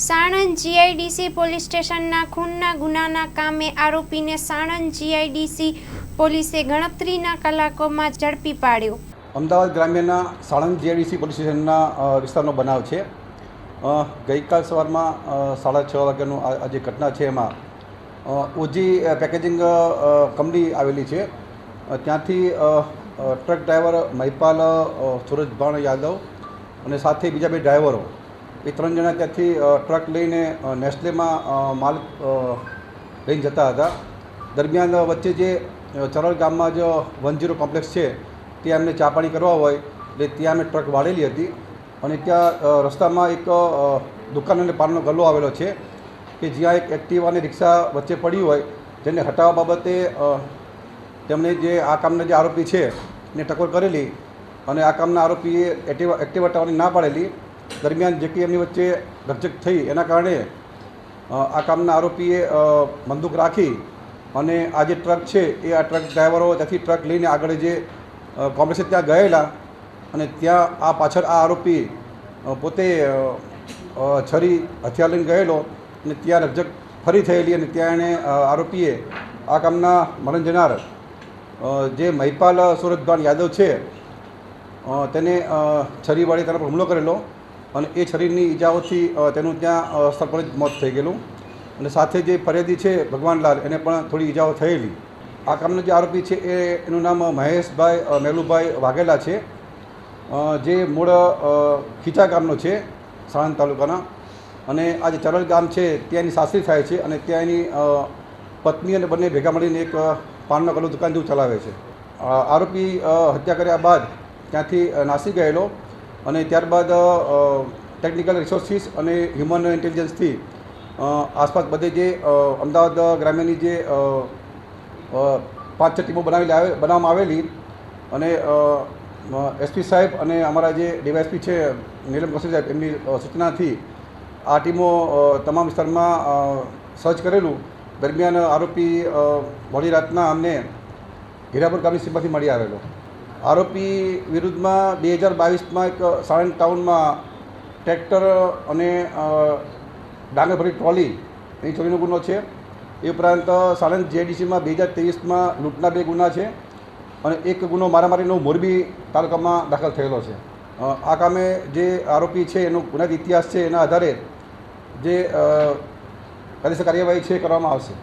Sanand GIDC police સ્ટેશનના ખૂનના ગુનાના કામે આરોપીને સાણંદ જીઆઈડીસી પોલીસે ગણતરીના કલાકોમાં ઝડપી પાડ્યો. અમદાવાદ ગ્રામ્યના સાણંદ જીઆઈડીસી પોલીસ સ્ટેશનના વિસ્તારનો બનાવ છે. ગઈકાલ સવારમાં સાડા છ વાગ્યાનું આ જે ઘટના છે એમાં ઓજી પેકેજિંગ કંપની આવેલી છે. ત્યાંથી ટ્રક ડ્રાઈવર મહિપાલ સુરજભાણ યાદવ અને સાથે બીજા બે ડ્રાઈવરો એ ત્રણ જણા ત્યાંથી ટ્રક લઈને નેસ્લેમાં માલ લઈને જતા હતા. દરમિયાન વચ્ચે જે ચરોલ ગામમાં જ વન જીરો કોમ્પ્લેક્સ છે, ત્યાં એમને ચા પાણી કરવા હોય, એટલે ત્યાં અમે ટ્રક વાળેલી હતી. અને ત્યાં રસ્તામાં એક દુકાન અને પાનનો ગલ્લો આવેલો છે, કે જ્યાં એક એક્ટિવા અને રિક્ષા વચ્ચે પડી હોય, જેને હટાવવા બાબતે તેમણે જે, આ કામના જે આરોપી છે, એને ટકોર કરેલી. અને આ કામના આરોપીએ એક્ટિવા એક્ટિવા હટાવવાની ના પાડેલી. દરમિયાન જે કંઈ એમની વચ્ચે રકઝક થઈ, એના કારણે આ કામના આરોપીએ બંદૂક રાખી અને આ જે ટ્રક છે, એ આ ટ્રક ડ્રાઈવરો ત્યાંથી ટ્રક લઈને આગળ જે કોંગ્રેસે ત્યાં ગયેલા અને ત્યાં આ પાછળ આ આરોપી પોતે છરી હથિયાર લઈને ગયેલો અને ત્યાં રકઝક ફરી થયેલી અને ત્યાં એણે આરોપીએ આ કામના મરણ જનાર જે મહિપાલ સુરતભાન યાદવ છે તેને છરી વડે તેના હુમલો કરેલો અને એ શરીરની ઈજાઓથી તેનું ત્યાં સ્થળ પર જ મોત થઈ ગયેલું. અને સાથે જે ફરિયાદી છે ભગવાનલાલ એને પણ થોડી ઈજાઓ થયેલી. આ કામનો જે આરોપી છે, એ, એનું નામ મહેશભાઈ મેલુભાઈ વાઘેલા છે. જે મૂળ ખીચા ગામનો છે, સાણંદ તાલુકાના. અને આ જે ચરલ ગામ છે, ત્યાં એની સાસરી થાય છે અને ત્યાં એની પત્ની અને બંને ભેગા મળીને એક પાનનો કલો દુકાન જેવું ચલાવે છે. આરોપી હત્યા કર્યા બાદ ત્યાંથી નાસી ગયેલો. અને ત્યારબાદ ટેકનિકલ રિસોર્સિસ અને હ્યુમન ઇન્ટેલિજન્સથી આસપાસ બધે જે અમદાવાદ ગ્રામ્યની જે પાંચ છ ટીમો બનાવેલી બનાવવામાં આવેલી અને એસપી સાહેબ અને અમારા જે ડીવાયએસપી છે, નીલમ કૌશલ સાહેબ, એમની સૂચનાથી આ ટીમો તમામ વિસ્તારમાં સર્ચ કરેલું. દરમિયાન આરોપી મોડી રાતના અમને હીરાપુર ગામની સીમાથી મળી આવેલો. આરોપી વિરુદ્ધમાં બે હજાર બાવીસમાં એક સાણંદ ટાઉનમાં ટ્રેક્ટર અને ડાંગરભરી ટ્રોલી એની ચોરીનો ગુનો છે. એ ઉપરાંત સાણંદ જેડીસીમાં બે હજાર ત્રેવીસમાં લૂંટના બે ગુના છે અને એક ગુનો મારામારીનો મોરબી તાલુકામાં દાખલ થયેલો છે. આ કામે જે આરોપી છે એનો ગુનાહિત ઇતિહાસ છે એના આધારે જે કાયદેસર કાર્યવાહી છે એ કરવામાં આવશે.